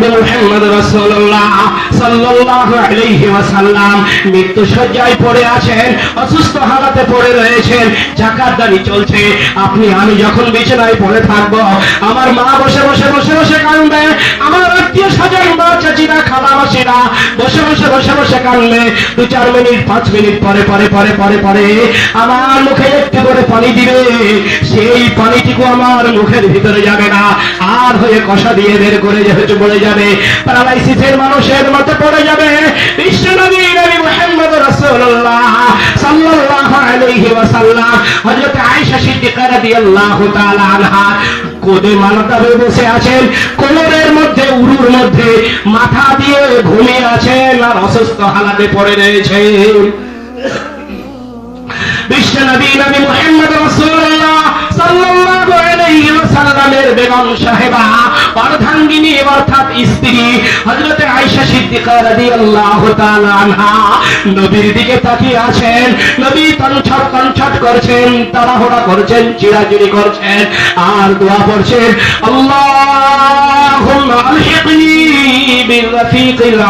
নবী মুহাম্মদ মৃত্যু সজ্জায় পড়ে আছেন, অসুস্থ হালাতে পড়ে রয়েছেন, জাকাত দানি চলছে। আপনি, আমি যখন বিছানায় পড়ে থাকব, আমার মা বসে বসে বসে বসে কাঁদবে বসে দু চার মিনিট, পাঁচ মিনিট, পরে পরে পরে পরে পরে আমার মুখে একটু করে পানি দিবে। সেই পানিটুকু আমার মুখের ভিতরে যাবে না। আর হয়ে কষা দিয়ে বের করে যেহেতু পড়ে যাবে, প্যারালাইসিসের মানুষের মতো পড়ে যাবে। বিশ্বনবী নবী মুহাম্মদ রাসূলুল্লাহ সাল্লাল্লাহু আলাইহি ওয়াসাল্লাম, হযরত আয়েশা সিদ্দিকা রাদিয়াল্লাহু তাআলা আনহা কোদে মানতা হয়ে বসে আছেন কোমরের মধ্যে, উরুর মধ্যে মাথা দিয়ে ঘুমে আছেন আর অসুস্থ হালাতে পড়ে রয়েছে। বিশ্বনবী বেগম সাহেবা অর্ধাঙ্গিনী অর্থাৎ স্ত্রী। হজরতে আয়সা সিদ্দিকা রাদি আল্লাহ নদীর দিকে তাকিয়ে আছেন। নবী তনছট তনছট করছেন, তাড়াহোড়া করছেন চিরাচিরি করছেন, আর দোয়া করছেন আল্লাহুম্মা আলহিকনি বিরফিকিল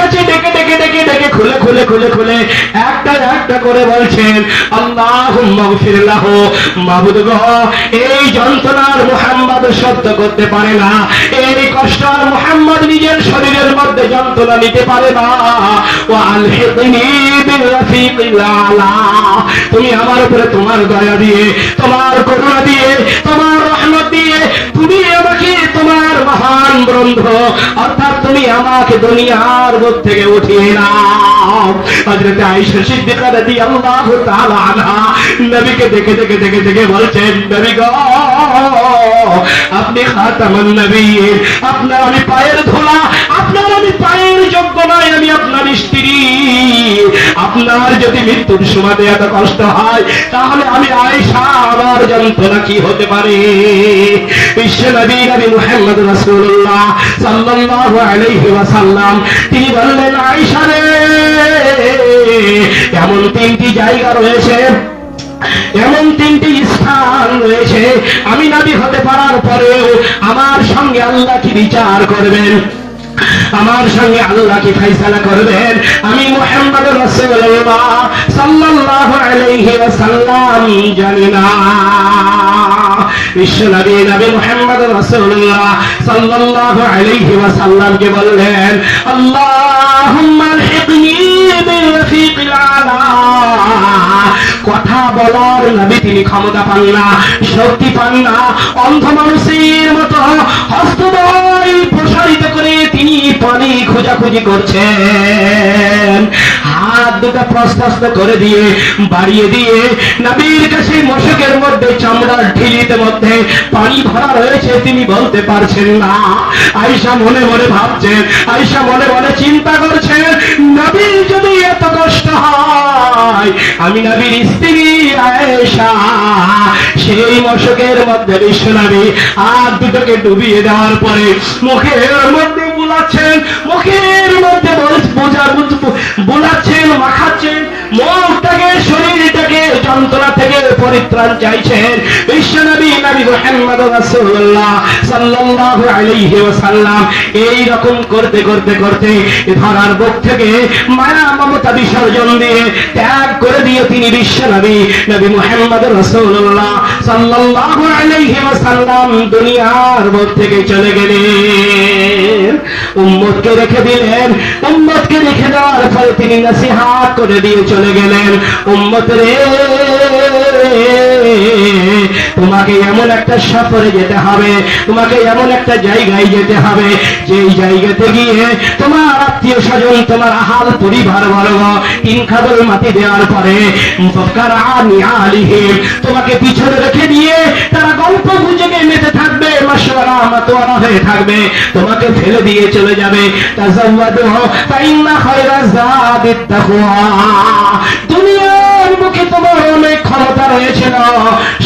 কাছে ডেকে ডেকে ডেকে এটাকে খুলে খুলে খুলে খুলে একটা একটা করে বলছেন আল্লাহ মগফিরাহ এই যন্ত্রণার মোহাম্মদ সত্য করতে পারে না। এই কষ্ট আর মোহাম্মদ নিজের শরীরের মধ্যে যন্ত্রণা নিতে পারে না। তুমি আমার উপরে তোমার দয়া দিয়ে, তোমার করুণা দিয়ে, তোমার রহমত দিয়ে বন্ধ। অর্থাৎ তুমি আমাকে দুনিয়ার বোধ থেকে উঠিয়ে নাও। নবীকে দেখে দেখে দেখে দেখে বলছেন, নবী আপনি খাতামুন নবী আপনার আমি পায়ের ধুলা, আপনার আমি পায়ের যোগ্য নয় আমি আপনার স্ত্রী। আপনার যদি মৃত্যুর সময় এত কষ্ট হয়, তাহলে আমি আয়েশা, আমার যন্ত্রণা কি হতে পারে? তিনি বললেন, আয়েশা রে, এমন তিনটি জায়গা রয়েছে, এমন তিনটি স্থান রয়েছে, আমি নবী হতে পারার পরেও আমার সঙ্গে আল্লাহ কি বিচার করবেন? আমার সঙ্গে আল্লাহ কি ফাইসালা করবেন। আমি মুহাম্মদ রাসূলুল্লাহ সাল্লাল্লাহু আলাইহি ওয়াসাল্লাম, জানি না। বিশ্ব নবী নবী মুহাম্মদ রাসূলুল্লাহ সাল্লাল্লাহু আলাইহি ওয়াসাল্লামকে বললেন, আল্লাহুম্মা আলহিকনি বিল রফিকিল আলা। বলার নবী তিনি ক্ষমতা পান না, শক্তি পান না। অন্ধ মানুষের মতো হস্তদয় প্রসারিত করে তিনি পানি খোঁজাখুঁজি করছেন। হাত দুটা প্রস্তাস্ত করে দিয়ে, বাড়িয়ে দিয়ে, নবীর কাছে মশকের মধ্যে, চামড়ার ঢিলিতে মধ্যে পানি ভরা রয়েছে তিনি বলতে পারছেন না। আয়সা মনে মনে ভাবছেন আয়সা মনে মনে চিন্তা করছেন, নবীর যদি এত কষ্ট হয়, আমি নবীর স্ত্রী সেই মশকের মধ্যে বিশ্বনামী হাত দুটোকে ডুবিয়ে দেওয়ার পরে মুখের মধ্যে বুলাচ্ছেন মুখের মধ্যে বল- বোঝা বুঝ- বুলাচ্ছেন মাখাচ্ছেন মুখটাকে শরীরটাকে, যন্ত্রণা থেকে পরিত্রাণ চাইছেন। বিশ্বনবী নবী মুহাম্মদ রাসূলুল্লাহ সাল্লাল্লাহু আলাইহি ওয়াসাল্লাম এই রকম করতে করতে করতে ধরার বুক থেকে মায়া, মমতা, বিসর্জন দিয়ে ত্যাগ করে দিয়ে তিনি বিশ্বনবী নবী মুহাম্মদ রাসূলুল্লাহ সাল্লাল্লাহু আলাইহি ওয়াসাল্লাম দুনিয়ার বুক থেকে চলে গেলেন। উম্মতকে রেখে দিলেন। উম্মতকে রেখে দেওয়ার পরে তিনি নসিহাত করে দিয়ে চলে গেলেন। উম্মত রে তোমাকে এমন একটা সফরে যেতে হবে, তোমাকে এমন একটা জায়গায় যেতে হবে, যেই জায়গাতে গিয়ে তোমার আত্মীয় স্বজন, তোমার আহাল পরিবার বর্গ তিন খাবল মাটি দেওয়ার পরে তোমাকে পিছনে রেখে দিয়ে তারা গল্প গুজবে, মেতে থাকবে। মাতোয়ারা হয়ে থাকবে। তোমাকে ফেলে দিয়ে চলে যাবে। খায়রা যাদিত তাকওয়া। দুনিয়ার মুখে তোমার অনেক ক্ষমতা রয়েছিল,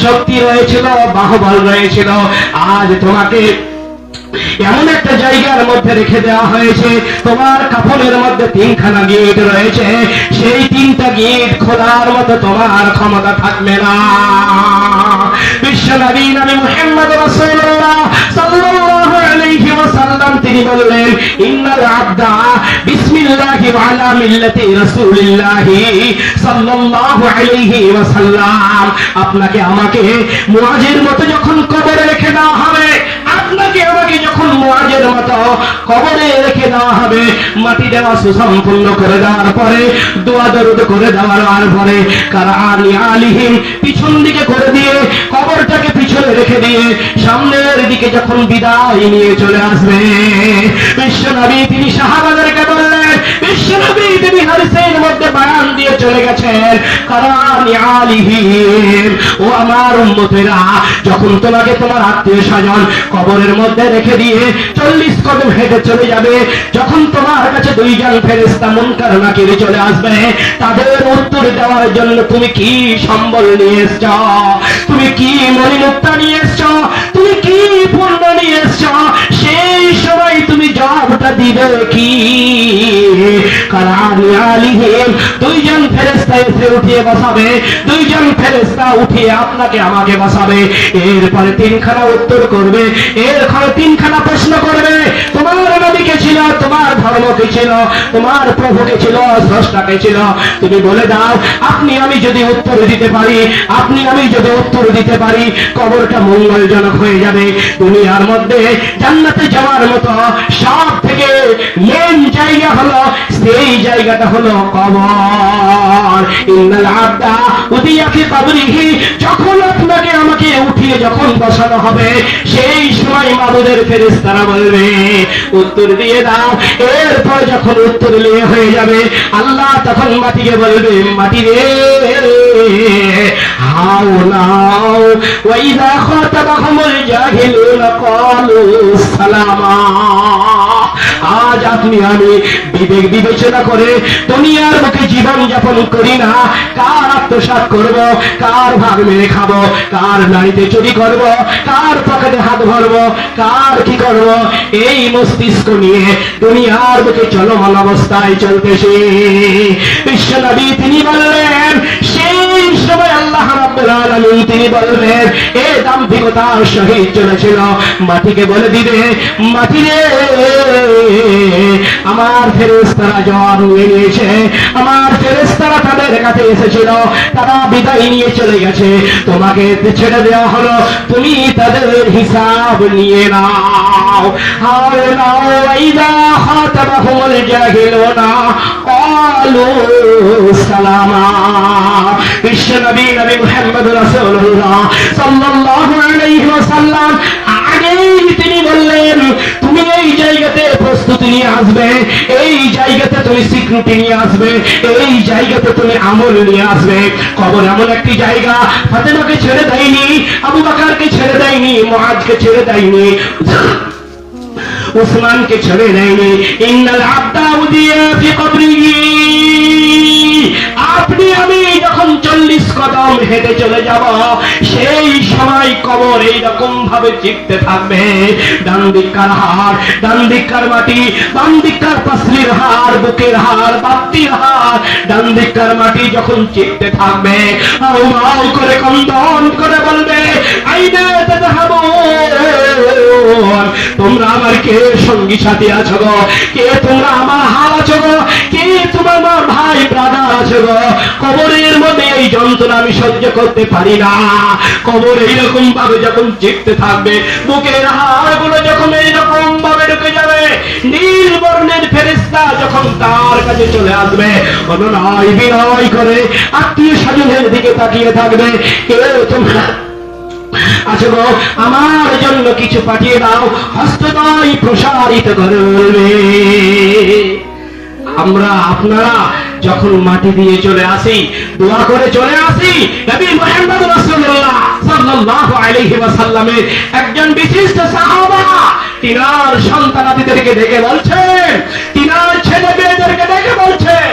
শক্তি রয়েছিল, বাহুবল রয়েছিল। আজ তোমাকে এমন একটা জায়গার মধ্যে রেখে দেওয়া হয়েছে, তোমার কাপড়ের মধ্যে তিনখানা গেট রয়েছে। সেই তিনটা গেট খোলার মতো তোমার ক্ষমতা থাকবে না। তিনি বললেন, ইন্নাল বিসমিল্লাহি মিল্লাতি রাসূলিল্লাহি সাল্লাল্লাহু আলাইহি ওয়াসাল্লাম। আপনাকে আমাকে মুআজের মতো যখন কবরে রেখে দেওয়া হবে যখন মুআজের মতো কবরে রেখে দেওয়া হবে। মাটি দেওয়া সুসম্পূর্ণ করে দেওয়ার পরে, দোয়া দরুদ করে দেওয়ার পরে, কারা আলি আলিহীন পিছন দিকে করে দিয়ে, কবরটাকে পিছনে রেখে দিয়ে, সামনের দিকে যখন বিদায় নিয়ে চলে আসবে, বিশ্ব নবী তিনি সাহাবাদেরকে বললেন তিনি হাদিসের মধ্যে বয়ান দিয়ে চলে গেছেন কারানি আলিহীন। ও আমার উম্মতেরা, যখন তোমাকে তোমার আত্মীয় স্বজন কবরের মধ্যে রেখে দিয়ে চল্লিশ কদম হেঁটে চলে যাবে, যখন তোমার কাছে দুইজন ফেরেস্তা মুনকার নাকিরে চলে আসবে, তাদের উত্তর দেওয়ার জন্য তুমি কি সম্বল নিয়ে এসছ? তুমি কি মণিমুক্তা নিয়ে এসছ? তুমি কি পূর্ণ নিয়ে এসছ? সেই সময় তুমি জবাবটা দিবে কি? দুইজন ফেরেস্তা এসে উঠিয়ে বসাবে। দুইজন ফেরেস্তা উঠিয়ে আপনাকে আমাকে বসাবে। এরপরে তিনখানা উত্তর করবে। এরপরে তিনখানা প্রশ্ন করবে। কে ছিল তোমার প্রভু কে ছিল, স্রষ্টাকে ছিল। তুমি বলে দাও, আপনি আমি যদি উত্তর দিতে পারি, আপনি আমি যদি উত্তর দিতে পারি, কবরটা মঙ্গলজনক হয়ে যাবে। দুনিয়ার মধ্যে জান্নাতে যাওয়ার মতো সব থেকে মেন জায়গা হলো, সেই জায়গাটা হলো কবর। ইন্নাল আবদা উদিয়া কবরিহি, যখন আপনাকে আমাকে উঠিয়ে যখন বসানো হবে, সেই সময় মাবুদের ফেরেশতারা বলবে, উত্তর দিয়ে দাও এরপর যখন উত্তর নিয়ে হয়ে যাবে, আল্লাহ তখন মাটিকে বলবে, মাটি রে, হাও নাও। ওয়াইদা খাতাবাহুমুল জাহিলুনা ক্বালু সালামা। আজ আপনি আমি বিবেক বিবেচনা করে দুনিয়ার মুখে জীবন যাপন করি না। কার আত্মসাত করব, কার ভাগ মেরে খাব, কার নারীতে চুরি করব, কার পকেটে হাত ভরবো, কার কি করব? এই মস্তিষ্ক নিয়ে দুনিয়ার মুখে চলমান অবস্থায় চলতেছে। বিশ্বনবী তিনি বললেন সময় আল্লাহ তিনি বললেন, এ দাম্ভিকতার সহিত চলেছিল মাটিকে বলে দিবে, মাটি রে। আমার ফেরেস্তারা জ্বর নিয়ে নিয়েছে আমার ফেরেস্তারা তাদের কাছে এসেছিল, তারা বিদায় নিয়ে চলে গেছে। তোমাকে ছেড়ে দেওয়া হলো, তুমি তাদের হিসাব নিয়ে নাও। তিনি বললেন, তুমি এই জায়গাতে প্রস্তুতি নিয়ে আসবে, এই জায়গাতে তুমি সিকিউরিটি নিয়ে আসবে, এই জায়গাতে তুমি আমল নিয়ে আসবে। কবর এমন একটি জায়গা, ফাতেমাকে ছেড়ে দেয়নি, আবু বাকারকে ছেড়ে দেয়নি, মুআজকে ছেড়ে দেয়নি। উসমানকে ছেড়ে দেয়নি। ইন্নাল আবদা উদিয়া ফি কবরিহি। আপনি, আমি যখন চল্লিশ কদম হেঁটে চলে যাব, সেই সময় কবর এইরকম ভাবে চিপতে থাকবে। ডান দিককার হাড় ডান দিককার মাটি বাম দিককার পাসলির হাড়, বুকের হাড় বাপ্তির হাড় ডান দিককার মাটি যখন চিপতে থাকবে আউ মাউ করে কন্দন করে বলবে আমার কে সঙ্গী সাথী আছো গো? কে তোমরা আমার হাল আছো গো? কে তোমার আমার ভাই ব্রাদার আছো গো? কবরের মধ্যে এই যন্ত্রণা আমি সহ্য করতে পারি না। কবর এইরকম ভাবে যখন চিপতে থাকবে, বুকের হাড়গুলো যখন এইরকম ভাবে ঢুকে যাবে, নীল বর্ণের ফেরেস্তা যখন তার কাছে চলে আসবে অনুনয় বিনয় করে আত্মীয় স্বজনের দিকে তাকিয়ে থাকবে কেউ তোমরা গো, আমার জন্য কিছু পাঠিয়ে দাও। হস্তদয় প্রসারিত করে বলবে। আমরা আপনারা যখন মাটি দিয়ে চলে আসি, দোয়া করে চলে আসি, নবী মুহাম্মদ রাসূলুল্লাহ সাল্লাল্লাহু আলাইহি ওয়াসাল্লামের একজন বিশিষ্ট সাহাবা, তিনার সন্তানাদিদেরকে ডেকে বলছেন, তিনার ছেলে মেয়েদেরকে ডেকে বলছেন